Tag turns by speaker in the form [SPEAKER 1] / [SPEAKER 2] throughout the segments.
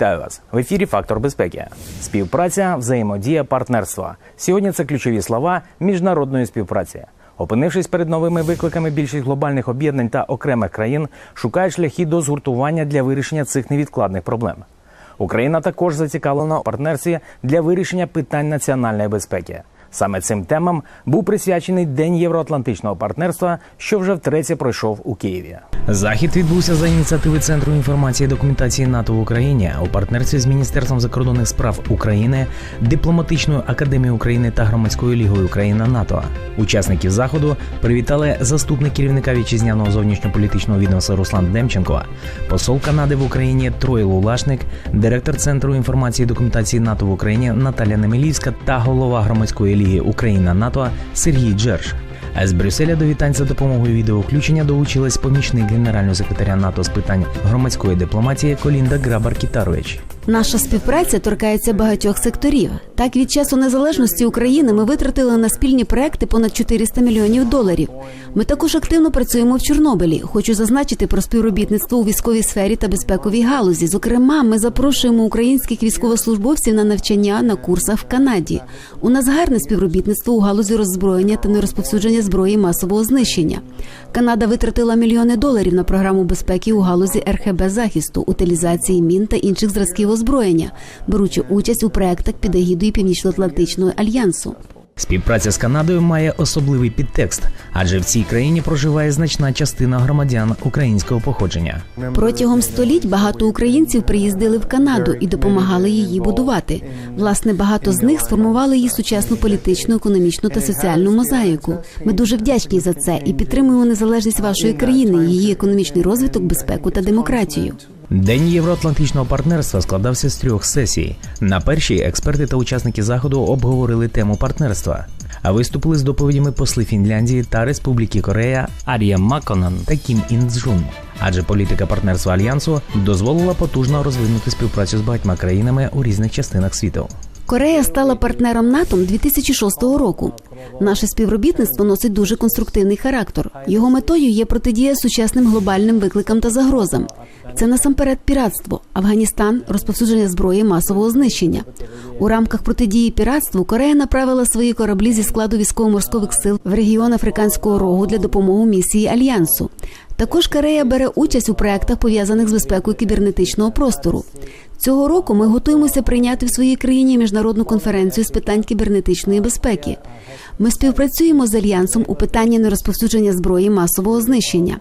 [SPEAKER 1] Вітаю вас в ефірі Фактор безпеки. Співпраця, взаємодія, партнерство. Сьогодні це ключові слова міжнародної співпраці. Опинившись перед новими викликами, більшість глобальних об'єднань та окремих країн шукають шляхи до згуртування для вирішення цих невідкладних проблем. Україна також зацікавлена у партнерстві для вирішення питань національної безпеки. Саме цим темам був присвячений День євроатлантичного партнерства, що вже втретє пройшов у Києві. Захід відбувся за ініціативи Центру інформації і документації НАТО в Україні у партнерстві з Міністерством закордонних справ України, дипломатичною академією України та громадською лігою Україна НАТО. Учасників заходу привітали заступник керівника вітчизняного зовнішньополітичного відомства Руслан Демченко, посол Канади в Україні Трой Лулашник, директор Центру інформації і документації НАТО в Україні Наталя Немелівська та голова громадської ліги Україна НАТО Сергій Джерш. А з Брюсселя до вітань за допомогою відеовключення долучилась помічник генерального секретаря НАТО з питань громадської дипломатії Колінда Грабар Кітарович.
[SPEAKER 2] Наша співпраця торкається багатьох секторів. Так, від часу незалежності України ми витратили на спільні проекти понад 400 мільйонів доларів. Ми також активно працюємо в Чорнобилі. Хочу зазначити про співробітництво у військовій сфері та безпековій галузі. Зокрема, ми запрошуємо українських військовослужбовців на навчання на курсах в Канаді. У нас гарне співробітництво у галузі роззброєння та нерозповсюдження зброї масового знищення. Канада витратила мільйони доларів на програму безпеки у галузі РХБ захисту, утилізації мін та інших зразків озброєння, беручи участь у проектах під егідою Північно-Атлантичного альянсу.
[SPEAKER 1] Співпраця з Канадою має особливий підтекст, адже в цій країні проживає значна частина громадян українського походження.
[SPEAKER 2] Протягом століть багато українців приїздили в Канаду і допомагали її будувати. Власне, багато з них сформували її сучасну політичну, економічну та соціальну мозаїку. Ми дуже вдячні за це і підтримуємо незалежність вашої країни, її економічний розвиток, безпеку та демократію.
[SPEAKER 1] День євроатлантичного партнерства складався з трьох сесій. На першій експерти та учасники заходу обговорили тему партнерства. А виступили з доповідями посли Фінляндії та Республіки Корея Арія Маконан та Кім Інджун. Адже політика партнерства альянсу дозволила потужно розвинути співпрацю з багатьма країнами у різних частинах світу.
[SPEAKER 2] Корея стала партнером НАТО 2006 року. Наше співробітництво носить дуже конструктивний характер. Його метою є протидія сучасним глобальним викликам та загрозам. Це насамперед піратство, Афганістан, розповсюдження зброї масового знищення. У рамках протидії піратству Корея направила свої кораблі зі складу військово-морських сил в регіон Африканського рогу для допомоги місії альянсу. Також Корея бере участь у проектах пов'язаних з безпекою кібернетичного простору. Цього року ми готуємося прийняти в своїй країні міжнародну конференцію з питань кібернетичної безпеки. Ми співпрацюємо з альянсом у питанні нерозповсюдження зброї масового знищення.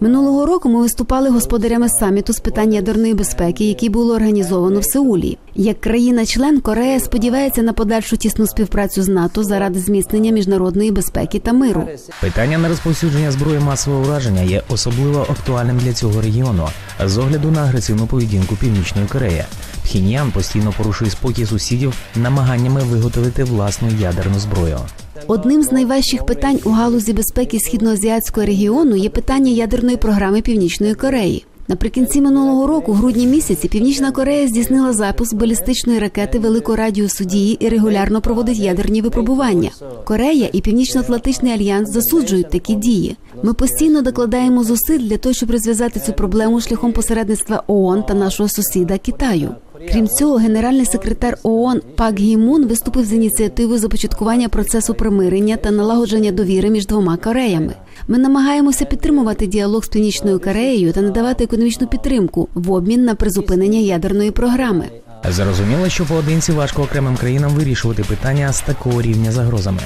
[SPEAKER 2] Минулого року ми виступали господарями саміту з питань ядерної безпеки, який було організовано в Сеулі. Як країна-член Корея сподівається на подальшу тісну співпрацю з НАТО заради зміцнення міжнародної безпеки та миру.
[SPEAKER 1] Питання на розповсюдження зброї масового ураження є особливо актуальним для цього регіону з огляду на агресивну поведінку Північної Кореї. Пхіньян постійно порушує спокій сусідів намаганнями виготовити власну ядерну зброю.
[SPEAKER 2] Одним з найважчих питань у галузі безпеки східноазіатського регіону є питання ядерної програми Північної Кореї. Наприкінці минулого року, грудні місяці, Північна Корея здійснила запуск балістичної ракети великого радіусу дії і регулярно проводить ядерні випробування. Корея і Північно-Атлантичний альянс засуджують такі дії. Ми постійно докладаємо зусиль для того, щоб розв'язати цю проблему шляхом посередництва ООН та нашого сусіда Китаю. Крім цього, генеральний секретар ООН Пак Гі Мун виступив з ініціативою започаткування процесу примирення та налагодження довіри між двома Кореями. Ми намагаємося підтримувати діалог з північною Кореєю та надавати економічну підтримку в обмін на призупинення ядерної програми.
[SPEAKER 1] Зрозуміло, що поодинці важко окремим країнам вирішувати питання з такого рівня загрозами.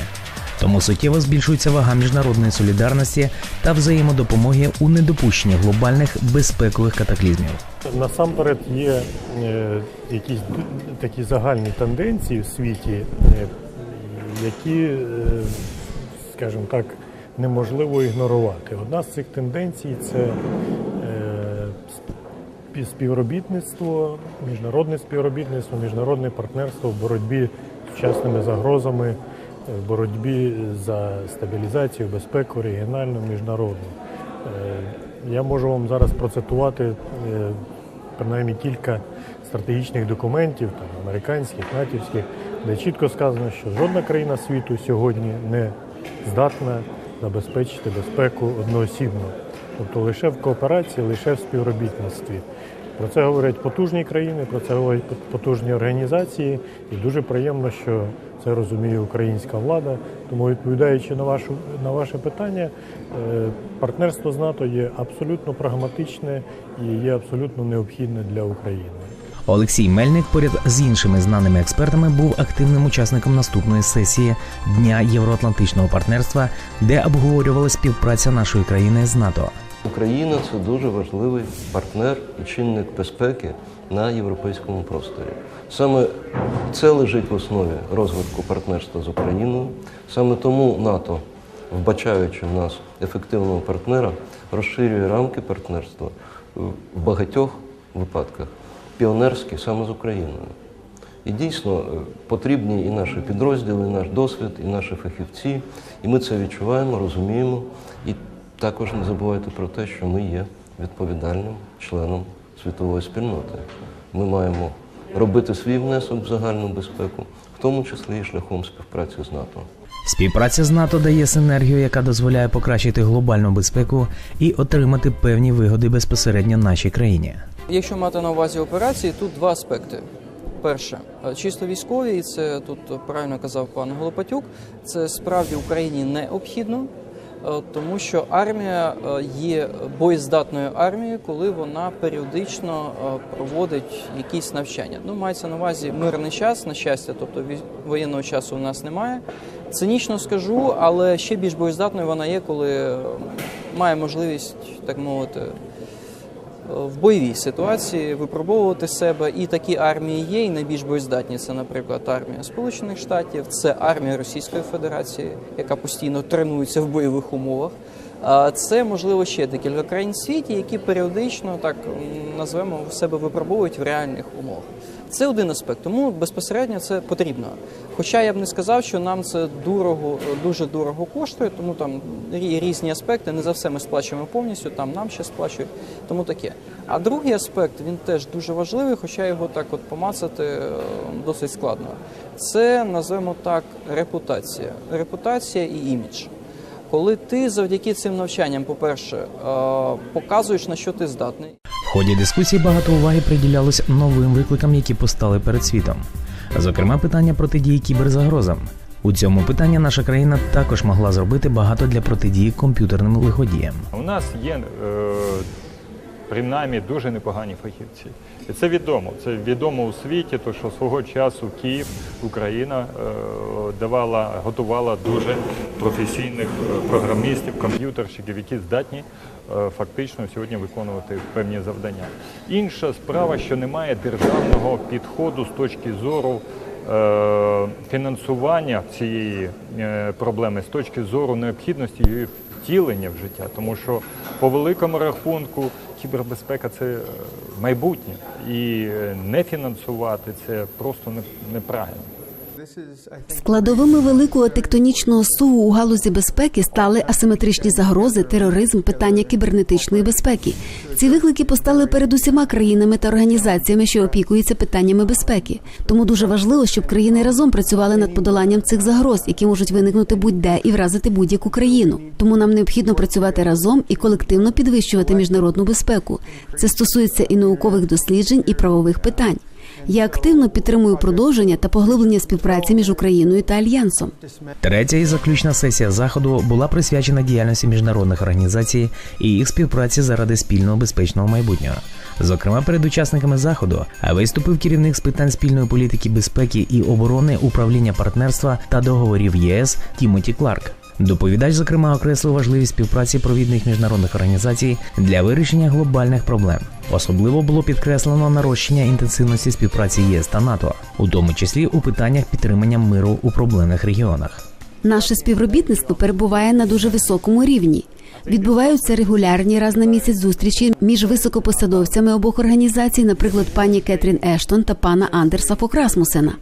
[SPEAKER 1] Тому суттєво збільшується вага міжнародної солідарності та взаємодопомоги у недопущенні глобальних безпекових катаклізмів.
[SPEAKER 3] Насамперед є е, якісь такі загальні тенденції в світі, е, які, е, скажімо так, неможливо ігнорувати. Одна з цих тенденцій це співробітництво, міжнародне співробітництво, міжнародне партнерство в боротьбі з сучасними загрозами, в боротьбі за стабілізацію, безпеку регіональну, міжнародну. Я можу вам зараз процитувати принаймні кілька стратегічних документів, там, американських, натівських, де чітко сказано, що жодна країна світу сьогодні не здатна забезпечити безпеку одноосібно. Тобто лише в кооперації, лише в співробітництві. Про це говорять потужні країни, про це говорять потужні організації, і дуже приємно, що це розуміє українська влада. Тому, відповідаючи на вашу на ваше питання, е, партнерство з НАТО є абсолютно прагматичне і є абсолютно необхідне для України.
[SPEAKER 1] Олексій Мельник поряд з іншими знаними експертами був активним учасником наступної сесії Дня Євроатлантичного партнерства, де обговорювалася співпраця нашої країни з НАТО.
[SPEAKER 4] Україна це дуже важливий партнер і чинник безпеки на європейському просторі. Саме це лежить в основі розвитку партнерства з Україною. Саме тому НАТО, вбачаючи в нас ефективного партнера, розширює рамки партнерства в багатьох випадках, піонерські саме з Україною. І дійсно е, потрібні і наші підрозділи, і наш досвід, і наші фахівці. І ми це відчуваємо, розуміємо. І також не забувайте про те, що ми є відповідальним членом світової спільноти. Ми маємо робити свій внесок в загальну безпеку, в тому числі і шляхом співпраці з НАТО.
[SPEAKER 1] Співпраця з НАТО дає синергію, яка дозволяє покращити глобальну безпеку і отримати певні вигоди безпосередньо нашій країні.
[SPEAKER 5] Якщо мати на увазі операції, тут два аспекти. Перше, е, чисто військові, і це тут правильно казав пан Голопатюк, це справді Україні необхідно, тому що армія е, є боєздатною армією, коли вона періодично е, проводить якісь навчання. Ну, мається на увазі мирний час, на щастя, тобто воєнного часу у нас немає. Цинічно скажу, але ще більш боєздатною вона є, коли е, має можливість, так мовити, в бойовій ситуації випробовувати себе. І такі армії є, і найбільш боєздатні це, наприклад, армія Сполучених Штатів, це армія Російської Федерації, яка постійно тренується в бойових умовах. Це можливо ще декілька країн в світі, які періодично так назвемо себе випробовують в реальних умовах. Це один аспект, тому безпосередньо це потрібно. Хоча я б не сказав, що нам це дорого, дуже дорого коштує, тому там різні аспекти. Не за все ми сплачуємо повністю, там нам ще сплачують, тому таке. А другий аспект він теж дуже важливий, хоча його так от помацати е, досить складно. Це назвемо так репутація, репутація і імідж. Коли ти завдяки цим навчанням, по-перше, е, показуєш на що ти здатний.
[SPEAKER 1] В ході дискусії багато уваги приділялось новим викликам, які постали перед світом. Зокрема, питання протидії кіберзагрозам. У цьому питанні наша країна також могла зробити багато для протидії комп'ютерним лиходіям.
[SPEAKER 6] У нас є е, принаймні дуже непогані фахівці. І це відомо. Це відомо у світі, то що свого часу Київ, Україна е, давала, готувала дуже професійних е, програмістів, комп'ютерщиків, які здатні е, фактично сьогодні виконувати певні завдання. Інша справа, що немає державного підходу з точки зору фінансування цієї проблеми, з точки зору необхідності її втілення в життя, тому що по великому рахунку кібербезпека це е, майбутнє, і е, не фінансувати це просто не- неправильно.
[SPEAKER 2] Складовими великого тектонічного суву у галузі безпеки стали асиметричні загрози, тероризм, питання кібернетичної безпеки. Ці виклики постали перед усіма країнами та організаціями, що опікуються питаннями безпеки. Тому дуже важливо, щоб країни разом працювали над подоланням цих загроз, які можуть виникнути будь-де і вразити будь-яку країну. Тому нам необхідно працювати разом і колективно підвищувати міжнародну безпеку. Це стосується і наукових досліджень, і правових питань. Я активно підтримую продовження та поглиблення співпраці між Україною та альянсом.
[SPEAKER 1] Третя і заключна сесія заходу була присвячена діяльності міжнародних організацій і їх співпраці заради спільного безпечного майбутнього. Зокрема, перед учасниками заходу виступив керівник з питань спільної політики безпеки і оборони управління партнерства та договорів ЄС Тімоті Кларк. Доповідач, зокрема, окреслив важливість співпраці провідних міжнародних організацій для вирішення глобальних проблем. Особливо було підкреслено нарощення інтенсивності співпраці ЄС та НАТО, у тому числі у питаннях підтримання миру у проблемних регіонах.
[SPEAKER 2] Наше співробітництво перебуває на дуже високому рівні. Відбуваються регулярні раз на місяць зустрічі між високопосадовцями обох організацій, наприклад, пані Кетрін Ештон та пана Андерса Фокрасмусена.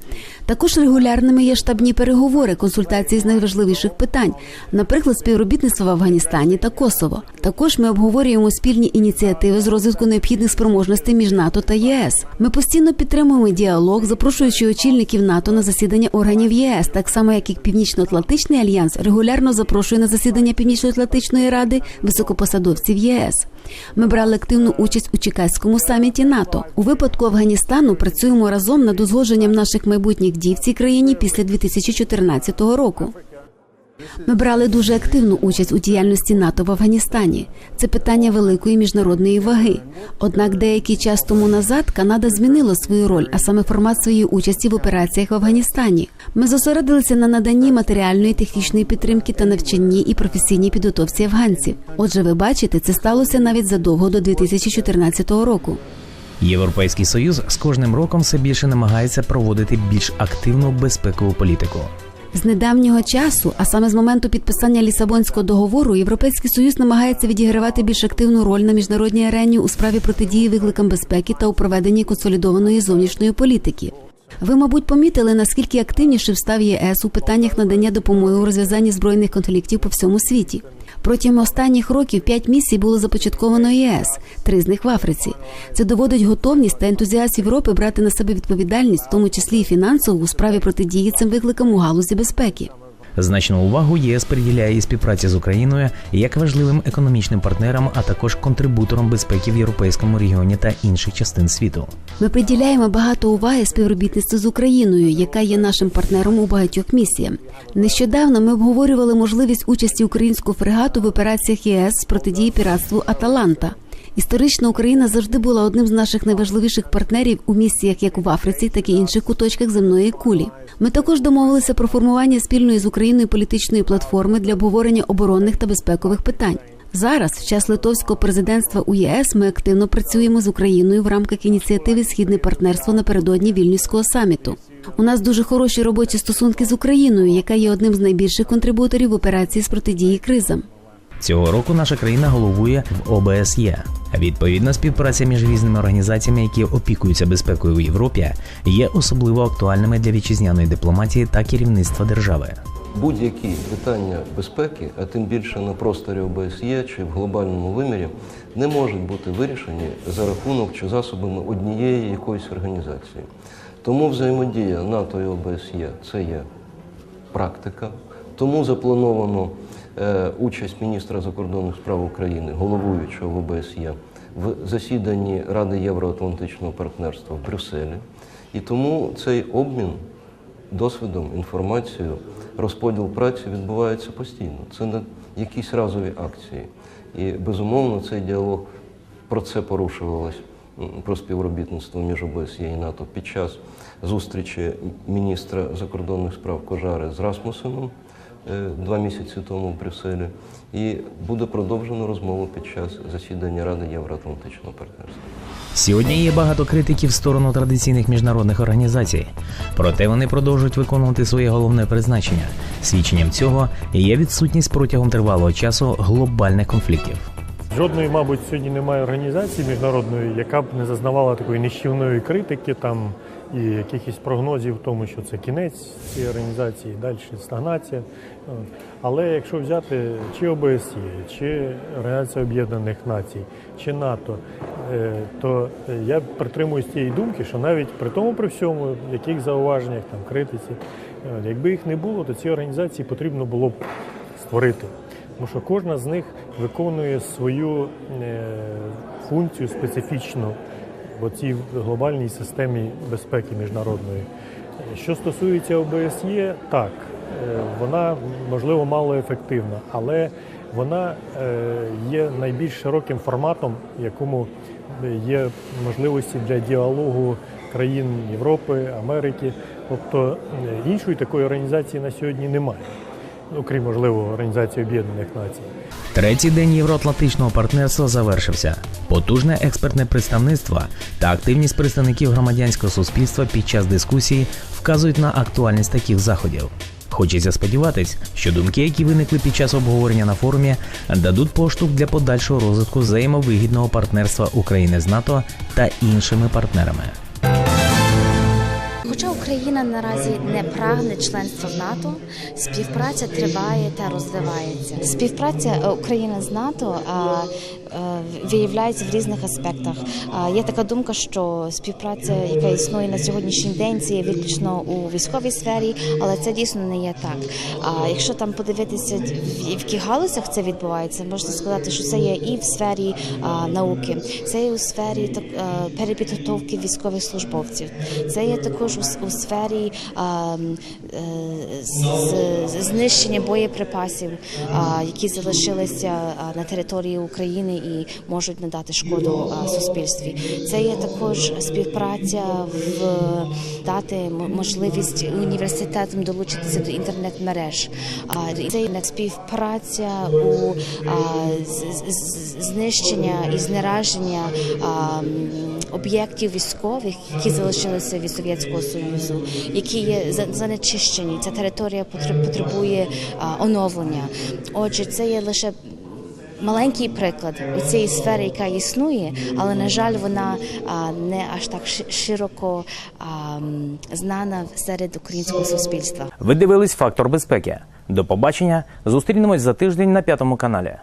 [SPEAKER 2] Також регулярними є штабні переговори, консультації з найважливіших питань, наприклад, співробітництво в Афганістані та Косово. Також ми обговорюємо спільні ініціативи з розвитку необхідних спроможностей між НАТО та ЄС. Ми постійно підтримуємо діалог, запрошуючи очільників НАТО на засідання органів ЄС, так само як і Північно-Атлантичний альянс регулярно запрошує на засідання Північно-Атлантичної ради Ради, високопосадовців єС. Ми брали активну участь у Чикаському саміті НАТО. У випадку Афганістану працюємо разом над узгодженням наших майбутніх дій в цій країні після 2014 року. Ми брали дуже активну участь у діяльності НАТО в Афганістані. Це питання великої міжнародної ваги. Однак деякий час тому назад Канада змінила свою роль, а саме формат своєї участі в операціях в Афганістані. Ми зосередилися на наданні матеріальної технічної підтримки та навчанні і професійній підготовці афганців. Отже, ви бачите, це сталося навіть задовго до 2014 року.
[SPEAKER 1] Європейський союз з кожним роком все більше намагається проводити більш активну безпекову політику.
[SPEAKER 2] З недавнього часу, а саме з моменту підписання Лісабонського договору, Європейський Союз намагається відігравати більш активну роль на міжнародній арені у справі протидії викликам безпеки та у проведенні консолідованої зовнішньої політики. Ви, мабуть, помітили, наскільки активніше став ЄС у питаннях надання допомоги у розв'язанні збройних конфліктів по всьому світі. Протягом останніх років п'ять місій було започатковано ЄС, три з них в Африці. Це доводить готовність та ентузіазм Європи брати на себе відповідальність, в тому числі і фінансову, у справі протидії цим викликам у галузі безпеки.
[SPEAKER 1] Значну увагу ЄС приділяє і співпраці з Україною як важливим економічним партнером, а також контрибутором безпеки в європейському регіоні та інших частин світу.
[SPEAKER 2] Ми приділяємо багато уваги співробітництву з Україною, яка є нашим партнером у багатьох місіях. Нещодавно ми обговорювали можливість участі українського фрегату в операціях ЄС з протидії піратству Аталанта. Історично Україна завжди була одним з наших найважливіших партнерів у місіях як в Африці, так і інших куточках земної кулі. Ми також домовилися про формування спільної з Україною політичної платформи для обговорення оборонних та безпекових питань. Зараз, в час литовського президентства у ЄС, ми активно працюємо з Україною в рамках ініціативи Східне партнерство напередодні вільнюського саміту. У нас дуже хороші робочі стосунки з Україною, яка є одним з найбільших контрибуторів операції з протидії кризам.
[SPEAKER 1] Цього року наша країна головує в ОБСЄ. Відповідна співпраця між різними організаціями, які опікуються безпекою в Європі, є особливо актуальними для вітчизняної дипломатії та керівництва держави.
[SPEAKER 4] Будь-які питання безпеки, а тим більше на просторі ОБСЄ чи в глобальному вимірі, не можуть бути вирішені за рахунок чи засобами однієї якоїсь організації. Тому взаємодія НАТО і ОБСЄ це є практика. Тому заплановано участь міністра закордонних справ України, головуючого ОБСЄ, в засіданні Ради Євроатлантичного партнерства в Брюсселі. І тому цей обмін досвідом, інформацією, розподіл праці відбувається постійно. Це не якісь разові акції. І безумовно цей діалог про це порушувалось про співробітництво між ОБСЄ і НАТО під час зустрічі міністра закордонних справ Кожари з Расмусеном е, два місяці тому в Брюсселі. І буде продовжено розмову під час засідання Ради Євроатлантичного партнерства.
[SPEAKER 1] Сьогодні є багато критиків в сторону традиційних міжнародних організацій, проте вони продовжують виконувати своє головне призначення. Свідченням цього є відсутність протягом тривалого часу глобальних конфліктів.
[SPEAKER 3] Жодної, мабуть, сьогодні немає організації міжнародної, яка б не зазнавала такої нищівної критики там і якихось прогнозів в тому, що це кінець цієї організації, далі стагнація. Але якщо взяти чи ОБСЄ, чи Організація Об'єднаних Націй, чи НАТО, е, то я притримуюсь тієї думки, що навіть при тому, при всьому, яких зауваженнях, там критиці, якби їх не було, то ці організації потрібно було б створити. Тому що кожна з них виконує свою е, функцію специфічно в цій глобальній системі безпеки міжнародної. Що стосується ОБСЄ, так, е, вона можливо мало ефективна, але вона е, є найбільш широким форматом, якому є можливості для діалогу країн Європи, Америки. Тобто е, іншої такої організації на сьогодні немає, окрім можливо Організації Об'єднаних Націй.
[SPEAKER 1] Третій день євроатлантичного партнерства завершився. Потужне експертне представництво та активність представників громадянського суспільства під час дискусії вказують на актуальність таких заходів. Хочеться сподіватись, що думки, які виникли під час обговорення на форумі, дадуть поштовх для подальшого розвитку взаємовигідного партнерства України з НАТО та іншими партнерами.
[SPEAKER 7] Україна наразі не прагне членства в НАТО. Співпраця триває та розвивається. Співпраця е, України з НАТО е, виявляється в різних аспектах. Є така думка, що співпраця, яка існує на сьогоднішній день, це є виключно у військовій сфері, але це дійсно не є так. А якщо там подивитися, в яких галузях це відбувається, можна сказати, що це є і в сфері науки, це є у сфері е, перепідготовки військових службовців, це є також у сфері а, м, е, з- з- знищення боєприпасів, які залишилися на території України і можуть надати шкоду суспільстві. Це є також співпраця в дати можливість університетам долучитися до інтернет-мереж. А, Це є співпраця у з- з- з- знищення і знераження об'єктів військових, які залишилися від Совєтського Союзу, які є за- занечищені. Ця територія потре- потребує оновлення. Отже, це є лише маленький приклад у цієї сфери, яка існує, але на жаль, вона не аж так ши- широко знана серед українського суспільства.
[SPEAKER 1] Ви дивились фактор безпеки. До побачення. Зустрінемось за тиждень на п'ятому каналі.